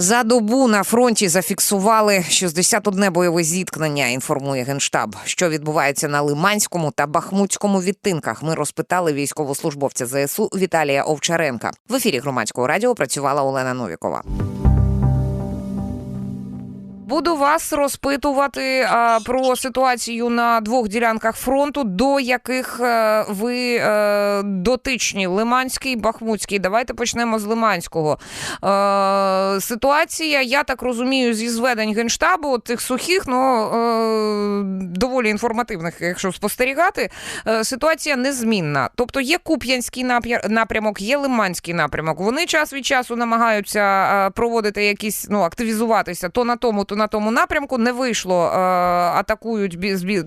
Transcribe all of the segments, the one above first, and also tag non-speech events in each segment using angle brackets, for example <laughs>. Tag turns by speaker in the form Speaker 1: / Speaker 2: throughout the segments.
Speaker 1: За добу на фронті зафіксували 61 бойове зіткнення. Інформує генштаб. Що відбувається на Лиманському та Бахмутському відтинках. Ми розпитали військовослужбовця ЗСУ Віталія Овчаренка. В ефірі громадського радіо працювала Олена Новікова. Буду вас розпитувати а, про ситуацію на двох ділянках фронту, до яких е, ви е, дотичні Лиманський, Бахмутський. Давайте почнемо з Лиманського. Е, ситуація, я так розумію, зі зведень генштабу тих сухих, ну е, доволі інформативних, якщо спостерігати. Е, ситуація незмінна. Тобто є Куп'янський напрямок, є Лиманський напрямок. Вони час від часу намагаються проводити якісь ну активізуватися то на тому, то на тому напрямку. Не вийшло, е, атакують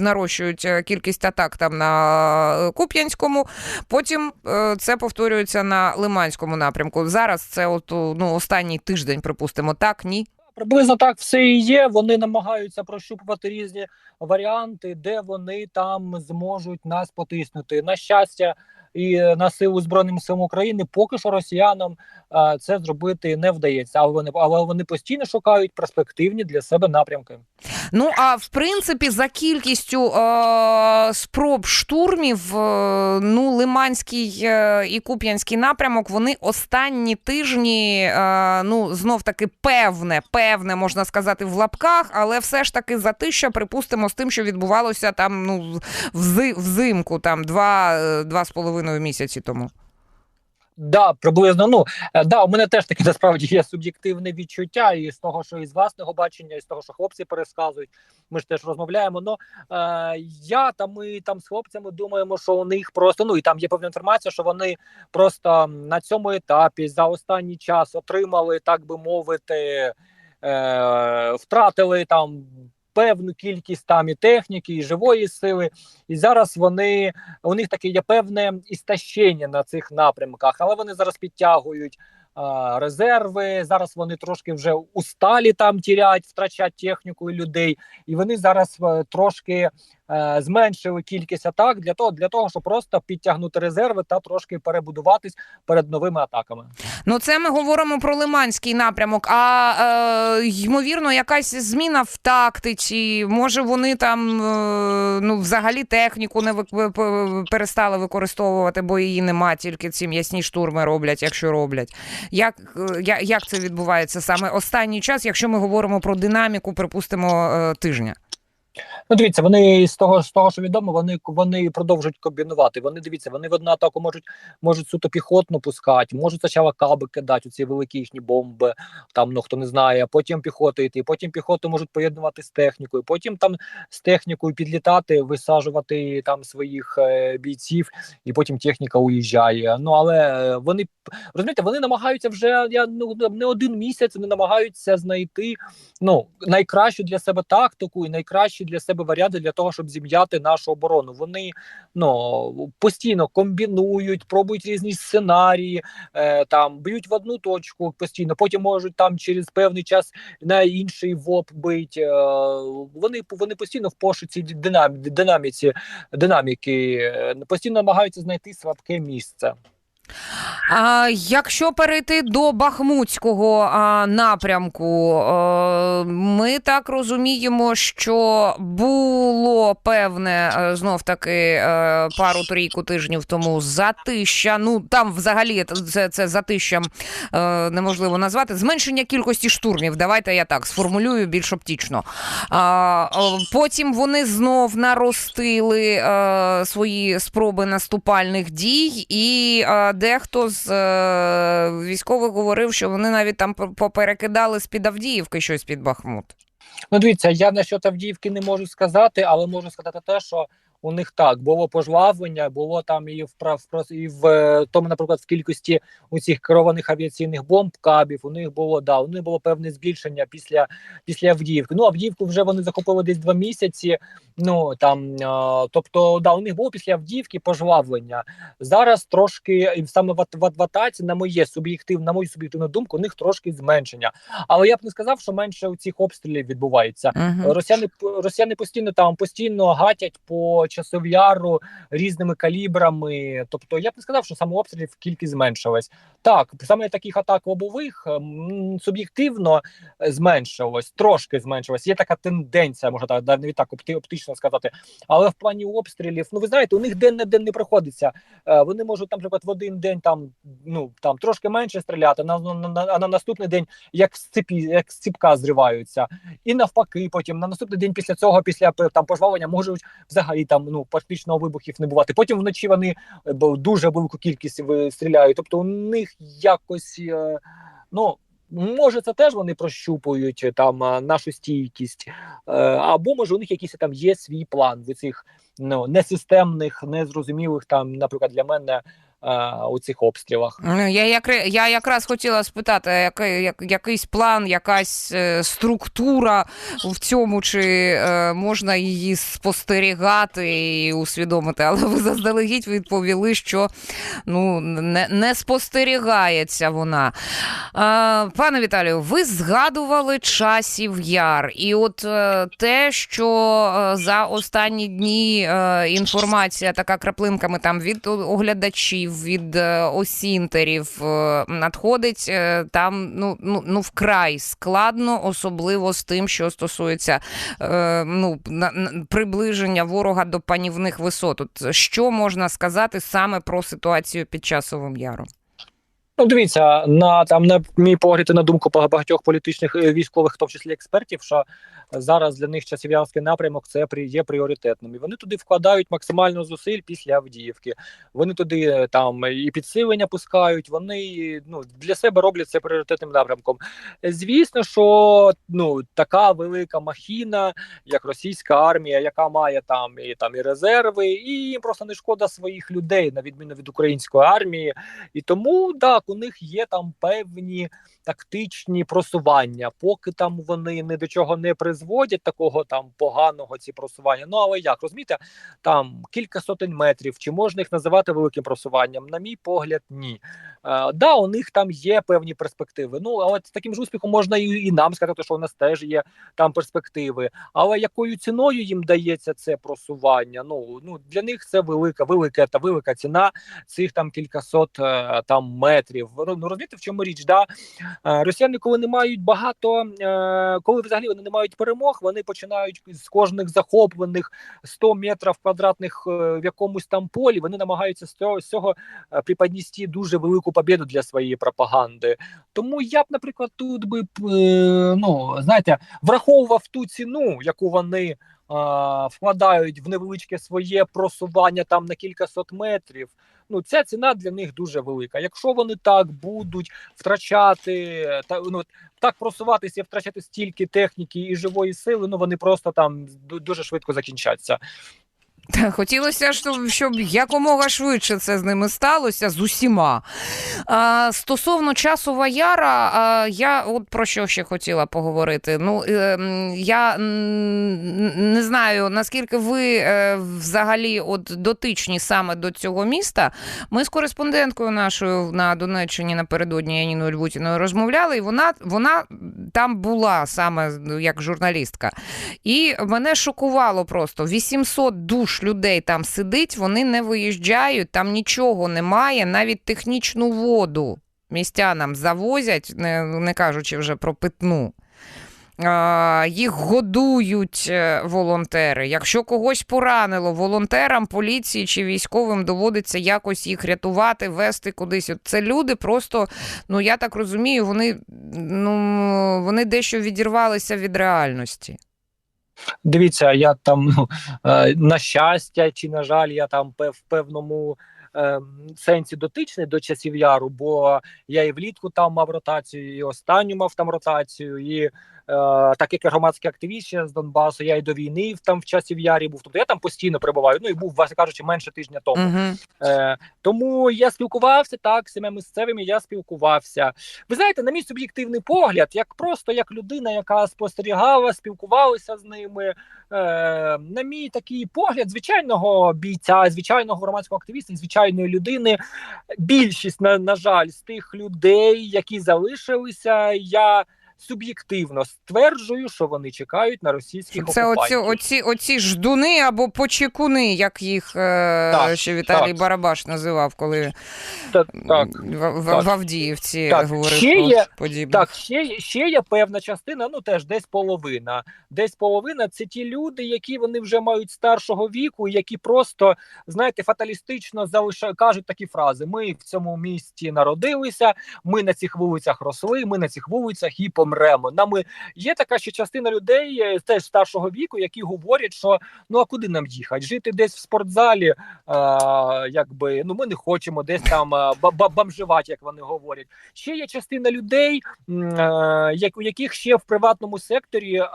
Speaker 1: нарощують е, кількість атак там на е, Куп'янському. Потім це повторюється на Лиманському напрямку. Зараз це от ну останній тиждень, припустимо, так ні.
Speaker 2: Приблизно так все і є. Вони намагаються прощупувати різні варіанти, де вони там зможуть нас потиснути. На щастя, і на силу збройним силам України поки що росіянам е, це зробити не вдається. Але вони але вони постійно шукають перспективні для себе напрямки.
Speaker 1: Ну а в принципі, за кількістю е, спроб штурмів, е, ну Лиманський е, і Куп'янський напрямок, вони останні тижні, е, ну знов таки певне, певне можна сказати, в лапках, але все ж таки затища, припустимо, з тим, що відбувалося там ну взи, взимку, там два, е, два з половиною місяці тому.
Speaker 2: Да, приблизно. Ну е, да, у мене теж таке насправді є суб'єктивне відчуття, і з того, що із власного бачення, і з того, що хлопці пересказують. Ми ж теж розмовляємо. Ну е, я та ми там з хлопцями думаємо, що у них просто ну і там є певна інформація, що вони просто на цьому етапі за останній час отримали, так би мовити, е, втратили там. Певну кількість там і техніки, і живої сили, і зараз вони у них таке є певне істощення на цих напрямках, але вони зараз підтягують резерви. Зараз вони трошки вже усталі там тірять, втрачать техніку і людей, і вони зараз е, трошки е, зменшили кількість атак для того, для того, щоб просто підтягнути резерви та трошки перебудуватись перед новими атаками.
Speaker 1: Ну, це ми говоримо про Лиманський напрямок. А е, ймовірно, якась зміна в тактиці. Може, вони там е, ну, взагалі техніку не перестали використовувати, бо її нема, тільки ці м'ясні штурми роблять, якщо роблять. Як, як це відбувається саме останній час, якщо ми говоримо про динаміку, припустимо, е, тижня?
Speaker 2: Ну, дивіться, вони з того з того, що відомо, вони вони продовжують комбінувати. Вони дивіться, вони в одну атаку можуть можуть суто піхотну пускати, можуть спочатку каби кидати ці великі їхні бомби. Там ну хто не знає, а потім піхоту йти. Потім піхоту можуть поєднувати з технікою. Потім там з технікою підлітати, висаджувати там своїх е, бійців, і потім техніка уїжджає. Ну але е, вони розумієте, вони намагаються вже я ну не один місяць. Вони намагаються знайти ну найкращу для себе тактику і найкращі для себе варіанти для того, щоб зім'яти нашу оборону. Вони ну постійно комбінують, пробують різні сценарії, е, там б'ють в одну точку постійно. Потім можуть там через певний час на інший ВОП бить. Е, вони вони постійно в пошуці динамі, динаміці динаміки, е, постійно намагаються знайти слабке місце.
Speaker 1: А якщо перейти до Бахмутського напрямку, е, ми так розуміємо, що було певне е, знов таки е, пару трійку тижнів тому затища. Ну там взагалі це, це затищем неможливо назвати. Зменшення кількості штурмів. Давайте я так сформулюю більш оптічно. Потім вони знов наростили свої спроби наступальних дій, і дехто з е, військових говорив, що вони навіть там поперекидали з під Авдіївки щось під Бахмут.
Speaker 2: Ну, дивіться, я на що Авдіївки не можу сказати, але можу сказати те, що у них так було пожвавлення, було там і в прав і в е, тому, наприклад, в кількості у цих керованих авіаційних бомб кабів. У них було да, у них було певне збільшення після після Авдіївки. Ну Авдіївку вже вони захопили десь два місяці. Ну там е, тобто, да, у них було після Авдіївки пожвавлення. Зараз трошки і саме в, в, в атаці, на моє суб'єктив, на мою суб'єктивну думку, у них трошки зменшення. Але я б не сказав, що менше у цих обстрілів відбувається.
Speaker 1: Угу.
Speaker 2: Росіяни росіяни постійно там постійно гатять по часов яру різними калібрами. Тобто, я б не сказав, що самообстрілів кількість зменшилась. Так, саме таких атак лобових суб'єктивно е, зменшилось, трошки зменшилось. Є така тенденція, можна так навіть так оптично сказати. Але в плані обстрілів, ну ви знаєте, у них день на день не приходиться. Е, вони можуть наприклад, в один день там ну там трошки менше стріляти, на, на, на, на наступний день як з цепі, як з ціпка зриваються, і навпаки, потім на наступний день після цього, після там пожвавлення, можуть взагалі там ну практично вибухів не бувати. Потім вночі вони е, дуже велику кількість стріляють. Тобто у них якось е, ну. Може, це теж вони прощупують е, там нашу стійкість, або може у них якийсь там є свій план в цих ну несистемних, незрозумілих там, наприклад, для мене у цих обстрілах.
Speaker 1: Ну, Я, як, я якраз хотіла спитати, який, як, якийсь план, якась е, структура в цьому, чи е, можна її спостерігати і усвідомити, але ви заздалегідь відповіли, що ну, не, не спостерігається вона. Е, пане Віталію, ви згадували часів яр, і от е, те, що е, за останні дні е, інформація така краплинками там від оглядачів, від е, осінтерів е, надходить е, там ну, ну, ну вкрай складно, особливо з тим, що стосується ну, приближення ворога до панівних висот. От що можна сказати саме про ситуацію під часовим яром?
Speaker 2: Ну, дивіться, на там на мій погляд і на думку багатьох політичних військових, в тому числі експертів, що зараз для них часів'янський напрямок це є пріоритетним. І вони туди вкладають максимально зусиль після Авдіївки. Вони туди е, там і підсилення пускають. Вони ну для себе роблять це пріоритетним напрямком. Звісно, що ну така велика махіна, як російська армія, яка має там і там і резерви, і їм просто не шкода своїх людей, на відміну від української армії. І тому так, у них є там певні тактичні просування, поки там вони ні до чого не призводять такого там поганого ці просування. Ну але як розумієте, там кілька сотень метрів, чи можна їх називати великим просуванням? На мій погляд, ні. Е, да, у них там є певні перспективи. Ну але з таким ж успіхом можна і, і нам сказати, що у нас теж є там перспективи. Але якою ціною їм дається це просування? Ну ну для них це велика, велика та велика ціна цих там кількасот е, там метрів. Ну ну, розумієте, в чому річ? Да? Е, Росіяни, коли не мають багато, е, коли взагалі вони не мають перемог, вони починають з кожних захоплених 100 метрів квадратних е, в якомусь там полі. Вони намагаються з цього, з цього е, дуже велику побіду для своєї пропаганди. Тому я б, наприклад, тут би е, ну знаєте, враховував ту ціну, яку вони. Вкладають в невеличке своє просування там на кілька сот метрів. Ну ця ціна для них дуже велика. Якщо вони так будуть втрачати та ну так просуватися, втрачати стільки техніки і живої сили, ну вони просто там дуже швидко закінчаться.
Speaker 1: Та, Хотілося, щоб, щоб якомога швидше це з ними сталося з усіма. А, стосовно часова яра, а, я от про що ще хотіла поговорити. Ну, е, я не знаю, наскільки ви е, взагалі от дотичні саме до цього міста. Ми з кореспонденткою нашою на Донеччині напередодні Яніною Львутіною розмовляли, і вона, вона там була саме ну, як журналістка. І мене шокувало просто 800 душ людей там сидить, вони не виїжджають, там нічого немає, навіть технічну воду містянам завозять, не, не кажучи вже про питну. Їх годують е, волонтери. Якщо когось поранило, волонтерам, поліції чи військовим доводиться якось їх рятувати, вести кудись. Це люди просто, ну я так розумію, вони, ну, вони дещо відірвалися від реальності.
Speaker 2: Дивіться, я там ну, е, на щастя чи на жаль, я там в певному е, сенсі дотичний до часів яру, бо я і влітку там мав ротацію, і останню мав там ротацію, і так як я громадський активіст ще з Донбасу, я і до війни там в часів ярі був. Тобто я там постійно перебуваю. Ну і був, власне кажучи, менше тижня тому. Е, тому я спілкувався так з цими місцевими. Я спілкувався. Ви знаєте, на мій суб'єктивний погляд, як просто як людина, яка спостерігала, спілкувалася з ними. Е, на мій такий погляд, звичайного бійця, звичайного громадського активіста, звичайної людини. Більшість на, на жаль, з тих людей, які залишилися, я суб'єктивно стверджую, що вони чекають на російських
Speaker 1: Це оці,
Speaker 2: окупантів.
Speaker 1: оці, оці ждуни або почекуни, як їх е,
Speaker 2: Так,
Speaker 1: ще Віталій
Speaker 2: так.
Speaker 1: Барабаш називав, коли
Speaker 2: Так, так.
Speaker 1: в, в,
Speaker 2: так.
Speaker 1: в Авдіївці
Speaker 2: Так,
Speaker 1: говорив
Speaker 2: ще є-
Speaker 1: подібне.
Speaker 2: Так, ще, ще є певна частина, ну теж десь половина. Десь половина це ті люди, які вони вже мають старшого віку, які просто знаєте, фаталістично залишають, кажуть такі фрази: ми в цьому місті народилися, ми на цих вулицях росли, ми на цих вулицях і помремо. Нами є така ще частина людей, е, теж старшого віку, які говорять, що ну а куди нам їхати? Жити десь в спортзалі, а, якби ну ми не хочемо десь там бомжувати, як вони говорять. Ще є частина людей, е, як у яких ще в приватному секторі е,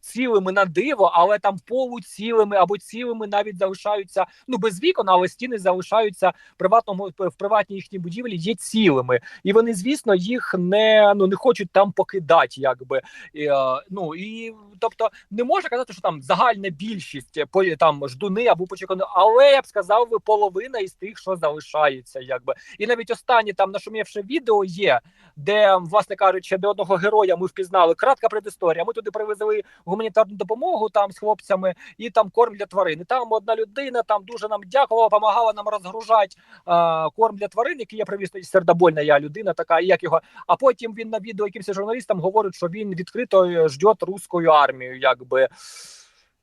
Speaker 2: цілими на диво, але там полуцілими або цілими навіть залишаються ну без вікон, але стіни залишаються в приватному в приватній їхній будівлі є цілими, і вони, звісно, їх не ну не хочуть там покидати, якби і, е, ну і тобто не можна казати, що там загальна більшість е, там ждуни або почекані, але я б сказав би половина із тих, що залишається, якби і навіть останні там нашумівши відео є, де, власне кажучи, до одного героя ми впізнали кратка предісторія. Ми туди привезли гуманітарну допомогу там з хлопцями і там корм для тварин. Там одна людина там дуже нам дякувала, допомагала нам розгружати а, корм для тварин, який я привіз сердобольна я людина, така як його. А потім він на відео якимось журналістам говорить, що він відкрито е, ждет руську армію, якби.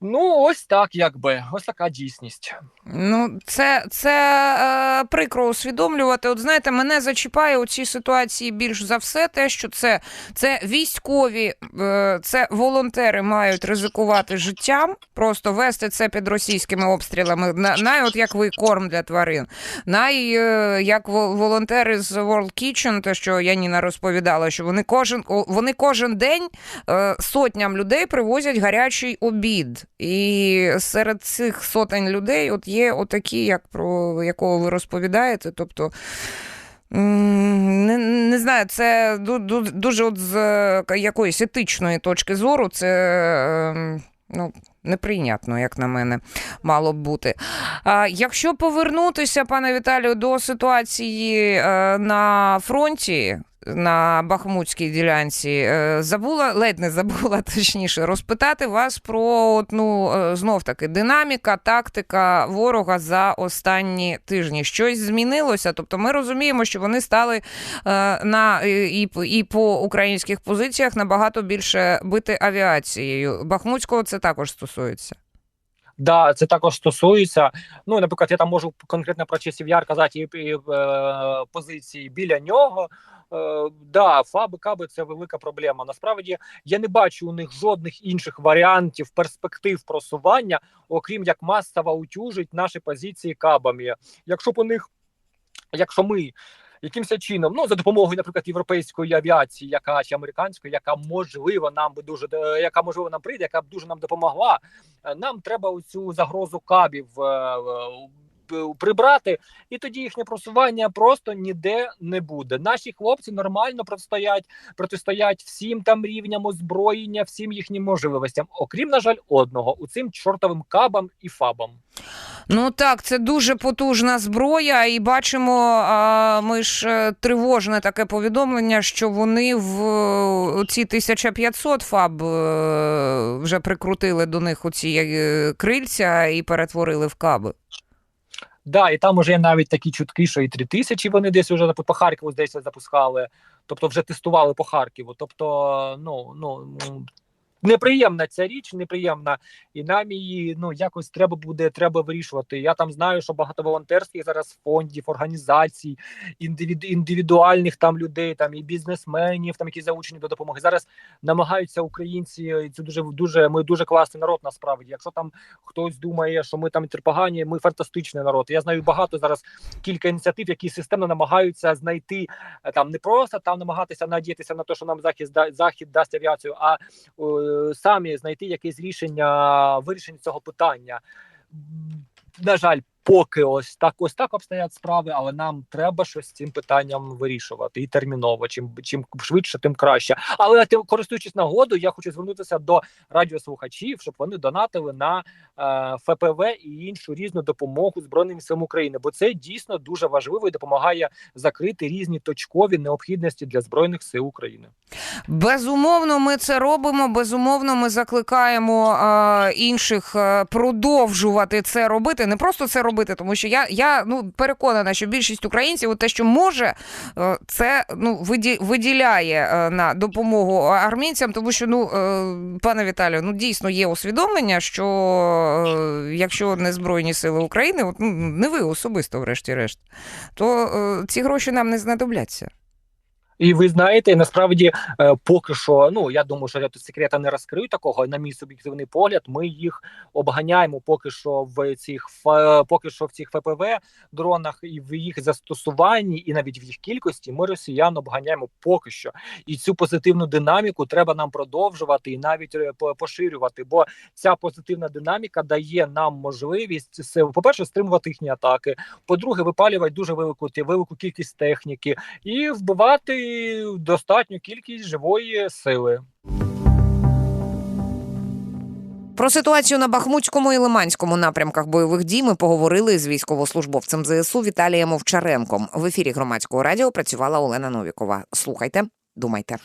Speaker 2: Ну, ось так, якби, ось така дійсність.
Speaker 1: Ну, це, це е, прикро усвідомлювати. От знаєте, мене зачіпає у цій ситуації більш за все те, що це, це військові, е, це волонтери мають ризикувати життям, просто вести це під російськими обстрілами. На, най, от як ви корм для тварин, най е, як волонтери з World Kitchen, те, що Яніна розповідала, що вони кожен, вони кожен день е, сотням людей привозять гарячий обід. І серед цих сотень людей от є отакі, як про якого ви розповідаєте. Тобто. Не, не знаю, це ду- ду- дуже от з е, якоїсь етичної точки зору, це е, ну, неприйнятно, як на мене, мало б бути. А, якщо повернутися, пане Віталію, до ситуації е, на фронті. На Бахмутській ділянці е, забула, ледь не забула <laughs> точніше, розпитати вас про ну, е, знов таки динаміка, тактика ворога за останні тижні. Щось змінилося. Тобто, ми розуміємо, що вони стали е, на і, і по українських позиціях набагато більше бити авіацією. Бахмутського це також стосується.
Speaker 2: Да, це також стосується. Ну, наприклад, я там можу конкретно про часів яр казати і, і е, позиції біля нього. Е, да, фаби каби це велика проблема. Насправді я не бачу у них жодних інших варіантів перспектив просування, окрім як масово утюжить наші позиції кабами. Якщо б у них, якщо ми. Якимось чином, ну за допомогою, наприклад, європейської авіації, яка чи американської, яка можливо нам би дуже е, яка можливо нам прийде, яка б дуже нам допомогла. Е, Нам треба цю загрозу кабів прибрати, і тоді їхнє просування просто ніде не буде. Наші хлопці нормально протистоять, протистоять всім там рівням озброєння, всім їхнім можливостям, окрім на жаль, одного у цим чортовим кабам і фабам.
Speaker 1: Ну так, це дуже потужна зброя, і бачимо, а, ми ж е, тривожне таке повідомлення, що вони в е, ці 1500 фаб е, вже прикрутили до них оці е, крильця і перетворили в каби.
Speaker 2: Да, і там уже є навіть такі чутки, що і 3000 вони десь вже по Харкову здається запускали, тобто вже тестували по Харкову. Тобто, ну ну неприємна ця річ, неприємна, і нам її ну якось треба буде треба вирішувати. Я там знаю, що багато волонтерських зараз фондів, організацій, індивід, індивідуальних там людей, там і бізнесменів, там які залучені до допомоги. Зараз намагаються українці. і Це дуже дуже. Ми дуже класний народ. Насправді, якщо там хтось думає, що ми там погані, ми фантастичний народ. Я знаю багато зараз кілька ініціатив, які системно намагаються знайти е, там не просто там намагатися надіятися на те, що нам захід захід дасть авіацію, а самі знайти якесь рішення вирішення цього питання. На жаль, поки ось так, ось так обстоять справи, але нам треба щось з цим питанням вирішувати і терміново. Чим чим швидше, тим краще. Але тим користуючись нагодою, я хочу звернутися до радіослухачів, щоб вони донатили на е, ФПВ і іншу різну допомогу збройним силам України, бо це дійсно дуже важливо і допомагає закрити різні точкові необхідності для збройних сил України.
Speaker 1: Безумовно, ми це робимо. Безумовно, ми закликаємо е, інших е, продовжувати це робити. Не просто це робити, тому що я, я ну переконана, що більшість українців, те, що може, е, це ну виді, виділяє е, на допомогу армійцям, тому що ну е, пане Віталію, ну дійсно є усвідомлення, що якщо не збройні сили України, от ну не ви особисто, врешті-решт, то ці гроші нам не знадобляться.
Speaker 2: І ви знаєте, насправді е, поки що, ну я думаю, що я тут секрета не розкрию такого. На мій суб'єктивний погляд, ми їх обганяємо поки що в цих поки що в цих ФПВ дронах і в їх застосуванні, і навіть в їх кількості. Ми росіян обганяємо поки що. І цю позитивну динаміку треба нам продовжувати і навіть е, по- поширювати. Бо ця позитивна динаміка дає нам можливість це, по-перше, стримувати їхні атаки. По-друге, випалювати дуже велику велику кількість техніки і вбивати достатню кількість живої сили.
Speaker 1: Про ситуацію на Бахмутському і Лиманському напрямках бойових дій ми поговорили з військовослужбовцем ЗСУ Віталієм Овчаренком. В ефірі громадського радіо працювала Олена Новікова. Слухайте, думайте.